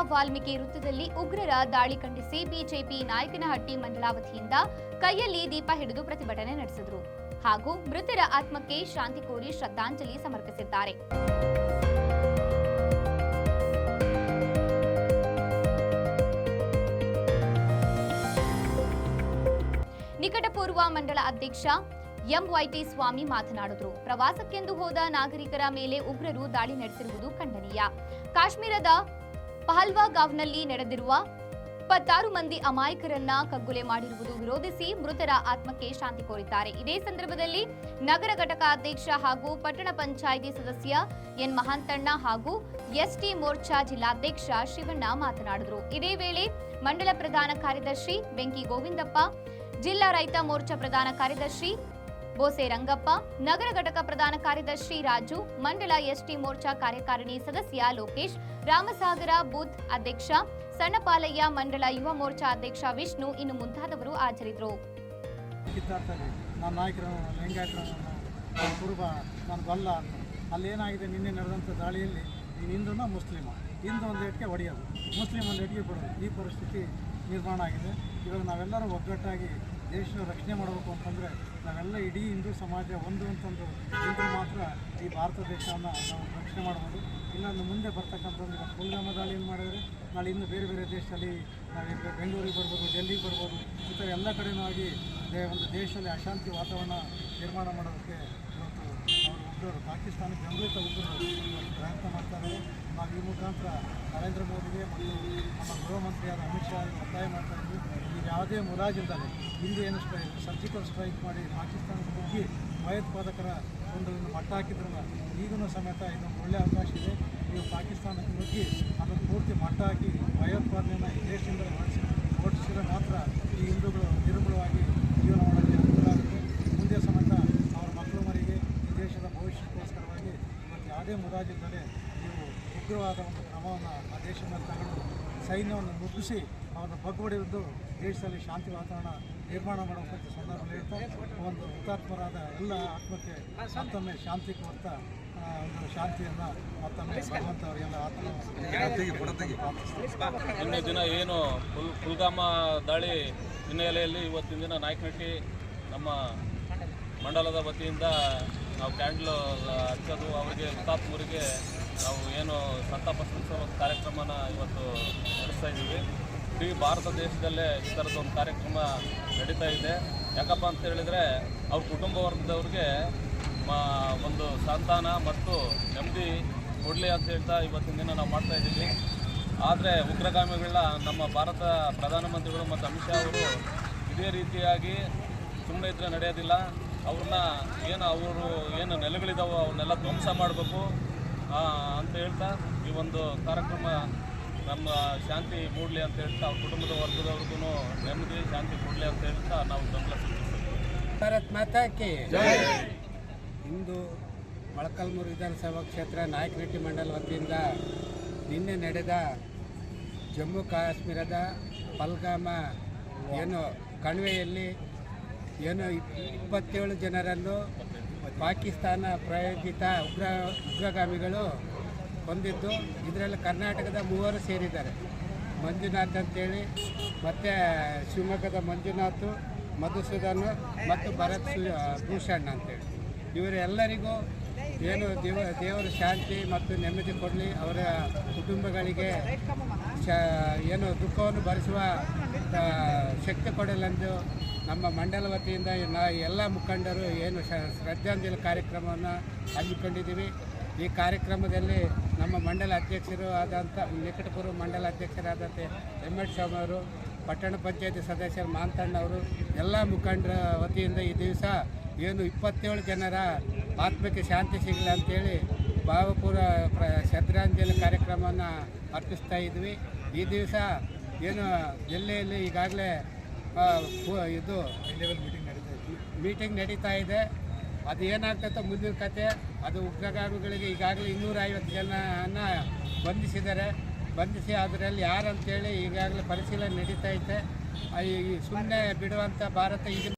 ವೇದಿಕೆ ವೃತ್ತದಲ್ಲಿ ಉಗ್ರರ ದಾಳಿ ಖಂಡಿಸಿ ಬಿಜೆಪಿ ನಾಯಕನಹಟ್ಟಿ ಮಂಡಲ ವತಿಯಿಂದ ಕೈಯಲ್ಲಿ ದೀಪ ಹಿಡಿದು ಪ್ರತಿಭಟನೆ ನಡೆಸಿದರು. ಹಾಗೂ ಮೃತರ ಆತ್ಮಕ್ಕೆ ಶಾಂತಿ ಕೋರಿ ಶ್ರದ್ಧಾಂಜಲಿ ಸಮರ್ಪಿಸಿದ್ದಾರೆ. ನಿಕಟಪೂರ್ವ ಮಂಡಳ ಅಧ್ಯಕ್ಷ ಎಂವೈಟಿ ಸ್ವಾಮಿ ಮಾತನಾಡಿದರು. ಪ್ರವಾಸಕ್ಕೆಂದು ಹೋದ ನಾಗರಿಕರ ಮೇಲೆ ಉಗ್ರರು ದಾಳಿ ನಡೆಸಿರುವುದು ಖಂಡನೀಯ. ಕಾಶ್ಮೀರದ ಪಹಲ್ವಾಗಾವ್ನಲ್ಲಿ ನಡೆದಿರುವ ಇಪ್ಪತ್ತಾರು ಮಂದಿ ಅಮಾಯಕರನ್ನ ಕಗ್ಗುಲೆ ಮಾಡಿರುವುದು ವಿರೋಧಿಸಿ ಮೃತರ ಆತ್ಮಕ್ಕೆ ಶಾಂತಿ ಕೋರಿದ್ದಾರೆ. ಇದೇ ಸಂದರ್ಭದಲ್ಲಿ ನಗರ ಘಟಕ ಅಧ್ಯಕ್ಷ ಹಾಗೂ ಪಟ್ಟಣ ಪಂಚಾಯಿತಿ ಸದಸ್ಯ ಎನ್. ಮಹಾಂತಣ್ಣ ಹಾಗೂ ಎಸ್ಟಿ ಮೋರ್ಚಾ ಜಿಲ್ಲಾಧ್ಯಕ್ಷ ಶಿವಣ್ಣ ಮಾತನಾಡಿದರು. ಇದೇ ವೇಳೆ ಮಂಡಲ ಪ್ರಧಾನ ಕಾರ್ಯದರ್ಶಿ ಬೆಂಕಿ ಗೋವಿಂದಪ್ಪ, ಜಿಲ್ಲಾ ರೈತ ಮೋರ್ಚಾ ಪ್ರಧಾನ ಕಾರ್ಯದರ್ಶಿ ಬೋಸೆ ರಂಗಪ್ಪ, ನಗರ ಘಟಕ ಪ್ರಧಾನ ಕಾರ್ಯದರ್ಶಿ ರಾಜು, ಮಂಡಲ ಎಸ್ಟಿ ಮೋರ್ಚಾ ಕಾರ್ಯಕಾರಿಣಿ ಸದಸ್ಯ ಲೋಕೇಶ್, ರಾಮಸಾಗರ ಬೂತ್ ಅಧ್ಯಕ್ಷ ಸಣ್ಣಪಾಲಯ್ಯ, ಮಂಡಲ ಯುವ ಮೋರ್ಚಾ ಅಧ್ಯಕ್ಷ ವಿಷ್ಣು ಇನ್ನು ಮುಂತಾದವರು ಹಾಜರಿದ್ದರು. ಅಲ್ಲೇನಾಗಿದೆ ನಿನ್ನೆ ನಡೆದಂಥ ದಾಳಿಯಲ್ಲಿ? ಹಿಂದೂನ ಮುಸ್ಲಿಮ? ಹಿಂದೂ ಒಂದು ಏಟಿಗೆ ಹೊಡೆಯೋದು. ಮುಸ್ಲಿಂ ಒಂದು ಏಟಿಗೆ ಬಿಡೋದು ಈ ಪರಿಸ್ಥಿತಿ ನಿರ್ಮಾಣ ಆಗಿದೆ. ಇವಾಗ ನಾವೆಲ್ಲರೂ ಒಗ್ಗಟ್ಟಾಗಿ ದೇಶದ ರಕ್ಷಣೆ ಮಾಡಬೇಕು ಅಂತಂದರೆ ನಾವೆಲ್ಲ ಇಡೀ ಹಿಂದೂ ಸಮಾಜ ಒಂದು ಅಂತಂದು ಇದ್ದರೆ ಮಾತ್ರ ಈ ಭಾರತ ದೇಶವನ್ನು ನಾವು ರಕ್ಷಣೆ ಮಾಡ್ಬೋದು. ಇನ್ನು ಮುಂದೆ ಬರ್ತಕ್ಕಂಥದ್ದು ಈಗ ಪುಲ್ವಾಮ ದಾಳಿಯನ್ನು ಮಾಡಿದರೆ ನಾಳೆ ಇನ್ನು ಬೇರೆ ಬೇರೆ ದೇಶದಲ್ಲಿ ನಾವು ಬೆಂಗಳೂರಿಗೆ ಬರ್ಬೋದು, ಡೆಲ್ಲಿಗೆ ಬರ್ಬೋದು, ಈ ಥರ ಎಲ್ಲ ಕಡೆನೂ ಆಗಿ ಒಂದು ದೇಶದಲ್ಲಿ ಅಶಾಂತಿ ವಾತಾವರಣ ನಿರ್ಮಾಣ ಮಾಡೋದಕ್ಕೆ ಇವತ್ತು ಅವರು ಉಗ್ರರು ಪಾಕಿಸ್ತಾನ ಬೆಂಬಲಿತ ಉಗ್ರರು ಪ್ರಯತ್ನ ಮಾಡ್ತಾ ಇದ್ದಾರೆ ನಾವು ಈ ಮುಖಾಂತರ ನರೇಂದ್ರ ಮೋದಿಗೆ ಮತ್ತು ನಮ್ಮ ಗೃಹ ಮಂತ್ರಿಯಾದ ಅಮಿತ್ ಶಾ ಒತ್ತಾಯ ಮಾಡ್ತಾ ಈಗ ಯಾವುದೇ ಮುಲಾಜಿಲ್ದಲೆ ಹಿಂದೆ ಏನು ಸ್ಟ್ರೈ ಸರ್ಜಿಕಲ್ ಸ್ಟ್ರೈಕ್ ಮಾಡಿ ಪಾಕಿಸ್ತಾನಕ್ಕೆ ಹೋಗಿ ಭಯೋತ್ಪಾದಕರ ಒಂದು ಮಟ್ಟ ಹಾಕಿದ್ರಲ್ಲ ಈಗೂ ಸಮೇತ ಇದೊಂದು ಒಳ್ಳೆಯ ಅವಕಾಶ ಇದೆ. ನೀವು ಪಾಕಿಸ್ತಾನಕ್ಕೆ ಹೋಗಿ ಅದನ್ನು ಪೂರ್ತಿ ಮಟ್ಟ ಹಾಕಿ ಭಯೋತ್ಪಾದನೆಯನ್ನು ದೇಶದಿಂದ ಹೊರಡಿಸಿ, ಹೊರಡಿಸಿದ್ರೆ ಮಾತ್ರ ಈ ಹಿಂದೂಗಳು ನಿರ್ಮೂಲವಾಗಿ ಜೀವನ ಮಾಡೋಕ್ಕೆ ಅನುಕೂಲ ಆಗುತ್ತೆ. ಮುಂದೆ ಸಮೇತ ಅವರ ಮಕ್ಕಳು ಮರಿಗೆ ಈ ದೇಶದ ಭವಿಷ್ಯಕ್ಕೋಸ್ಕರವಾಗಿ ಇವತ್ತು ಯಾವುದೇ ಮುರಾಜಿಲ್ಲದೆ ನೀವು ಉಗ್ರವಾದ ಒಂದು ಕ್ರಮವನ್ನು ಆ ದೇಶದ ಮೇಲೆ ತಗೊಂಡು ಸೈನ್ಯವನ್ನು ಮುಗಿಸಿ ಅವರನ್ನು ಬಗ್ಗೊಡೆದು ದೇಶದಲ್ಲಿ ಶಾಂತಿ ವಾತಾವರಣ ನಿರ್ಮಾಣ ಮಾಡುವಂತಹ ಸಂದರ್ಭದಲ್ಲಿ ಒಂದು ಹುತಾತ್ಮರಾದ ಎಲ್ಲ ಆತ್ಮಕ್ಕೆ ಮತ್ತೊಮ್ಮೆ ಶಾಂತಿ ಕೊಡ್ತಾ ಒಂದು ಶಾಂತಿಯನ್ನು ಮತ್ತೊಮ್ಮೆ ಭಗವಂತ ಅವರಿಗೆಲ್ಲ ಆತ್ಮ ನಿನ್ನೆ ದಿನ ಏನು ಪುಲ್ ಪುಲ್ಗಾಮ ದಾಳಿ ಹಿನ್ನೆಲೆಯಲ್ಲಿ ಇವತ್ತಿನ ದಿನ ನಾಯಕನಟ್ಟಿ ನಮ್ಮ ಮಂಡಲದ ವತಿಯಿಂದ ನಾವು ಕ್ಯಾಂಡಲ್ ಹಚ್ಚೋದು ಅವರಿಗೆ ಹುತಾತ್ಮರಿಗೆ ನಾವು ಏನು ಸಂತಾಪ ಸಲ್ಲಿಸೋ ಒಂದು ಕಾರ್ಯಕ್ರಮನ ಇವತ್ತು ನಡೆಸ್ತಾ ಇದ್ದೀವಿ. ಇಡೀ ಭಾರತ ದೇಶದಲ್ಲೇ ಈ ಥರದ ಒಂದು ಕಾರ್ಯಕ್ರಮ ನಡೀತಾ ಇದೆ. ಯಾಕಪ್ಪ ಅಂತ ಹೇಳಿದರೆ, ಅವ್ರ ಕುಟುಂಬ ವರ್ಗದವ್ರಿಗೆ ಒಂದು ಸಂತಾನ ಮತ್ತು ನೆಮ್ಮದಿ ಕೊಡಲಿ ಅಂತ ಹೇಳ್ತಾ ಇವತ್ತಿನ ದಿನ ನಾವು ಮಾಡ್ತಾ ಇದ್ದೀವಿ. ಆದರೆ ಉಗ್ರಗಾಮಿಗಳನ್ನ ನಮ್ಮ ಭಾರತ ಪ್ರಧಾನಮಂತ್ರಿಗಳು ಮತ್ತು ಅಮಿತ್ ಶಾ ಅವರು ಇದೇ ರೀತಿಯಾಗಿ ಸುಮ್ಮನೆ ಇದ್ರೆ ನಡೆಯೋದಿಲ್ಲ. ಅವ್ರನ್ನ ಏನು ಅವರು ಏನು ನೆಲೆಗಳಿದಾವೋ ಅವನ್ನೆಲ್ಲ ಧ್ವಂಸ ಮಾಡಬೇಕು ಅಂತ ಹೇಳ್ತಾ ಈ ಒಂದು ಕಾರ್ಯಕ್ರಮ ನಮ್ಮ ಶಾಂತಿ ಮೂಡಲಿ ಅಂತ ಹೇಳ್ತಾ ಅವ್ರ ಕುಟುಂಬದ ವರ್ಗದವ್ರಿಗೂ ನೆಮ್ಮದಿ ಶಾಂತಿ ಕೊಡಲಿ ಅಂತ ಹೇಳ್ತಾ ನಾವು ಬೆಂಬಲ ಸೂಚಿಸ್ತೀವಿ ಭಾರತ್ ಮಾತಾಕಿ ಇಂದು ಮೊಳಕಲ್ಮೂರು ವಿಧಾನಸಭಾ ಕ್ಷೇತ್ರ ನಾಯಕರೆಡ್ಡಿ ಮಂಡಲ ವತಿಯಿಂದ ನಿನ್ನೆ ನಡೆದ ಜಮ್ಮು ಕಾಶ್ಮೀರದ ಪಲ್ಗಾಮ ಏನು ಕಣಿವೆಯಲ್ಲಿ ಏನು ಇಪ್- ಇಪ್ಪತ್ತೇಳು ಜನರನ್ನು ಪಾಕಿಸ್ತಾನ ಪ್ರಾಯೋಜಿತ ಉಗ್ರ ಉಗ್ರಗಾಮಿಗಳು ಕೊಂದಿದ್ದು ಇದರಲ್ಲಿ ಕರ್ನಾಟಕದ ಮೂವರು ಸೇರಿದ್ದಾರೆ. ಮಂಜುನಾಥ್ ಅಂತೇಳಿ, ಮತ್ತು ಶಿವಮೊಗ್ಗದ ಮಂಜುನಾಥ್, ಮಧುಸೂದನ್ ಮತ್ತು ಭರತ್ ಭೂಷಣ್ ಅಂತೇಳಿ. ಇವರೆಲ್ಲರಿಗೂ ಏನು ದೇವ, ದೇವರ ಶಾಂತಿ ಮತ್ತು ನೆಮ್ಮದಿ ಕೊಡಲಿ. ಅವರ ಕುಟುಂಬಗಳಿಗೆ ಶ, ಏನು ದುಃಖವನ್ನು ಭರಿಸುವ ಶಕ್ತಿ ಕೊಡಲೆಂದು ನಮ್ಮ ಮಂಡಲ ವತಿಯಿಂದ ನಾ, ಎಲ್ಲ ಮುಖಂಡರು ಏನು ಶ್ರದ್ಧಾಂಜಲಿ ಕಾರ್ಯಕ್ರಮವನ್ನು ಹಮ್ಮಿಕೊಂಡಿದ್ದೀವಿ ಈ ಕಾರ್ಯಕ್ರಮದಲ್ಲಿ ನಮ್ಮ ಮಂಡಲ ಅಧ್ಯಕ್ಷರು ಆದಂಥ ನಿಕಟಪೂರ್ವ ಮಂಡಲ ಅಧ್ಯಕ್ಷರಾದಂಥ ಎಂ ಸ್ವಾಮಿ ಅವರು ಪಟ್ಟಣ ಪಂಚಾಯತಿ ಸದಸ್ಯರು ಮಾಂತಣ್ಣವರು ಎಲ್ಲ ಮುಖಂಡರ ವತಿಯಿಂದ ಈ ದಿವಸ ಏನು ಇಪ್ಪತ್ತೇಳು ಜನರ ಆತ್ಮಕ್ಕೆ ಶಾಂತಿ ಸಿಗಲಿ ಅಂತೇಳಿ ಭಾವಪೂರ ಪ್ರ ಶ್ರದ್ಧಾಂಜಲಿ ಕಾರ್ಯಕ್ರಮವನ್ನು ಅರ್ಪಿಸ್ತಾ ಇದ್ವಿ. ಈ ದಿವಸ ಏನು ಜಿಲ್ಲೆಯಲ್ಲಿ ಈಗಾಗಲೇ ಇದು ಮೀಟಿಂಗ್ ನಡೀತಾ ಇದೆ. ಅದು ಏನಾಗ್ತೈತೋ ಮುಂದಿನ ಕತೆ, ಅದು ಉಗ್ರಗಾಮಿಗಳಿಗೆ ಈಗಾಗಲೇ ಇನ್ನೂರ ಐವತ್ತು ಜನನ ಬಂಧಿಸಿದ್ದಾರೆ. ಬಂಧಿಸಿ ಅದರಲ್ಲಿ ಯಾರಂತೇಳಿ ಈಗಾಗಲೇ ಪರಿಶೀಲನೆ ನಡೀತಾ ಐತೆ ಸುಮ್ಮನೆ ಬಿಡುವಂಥ ಭಾರತ ಈಗ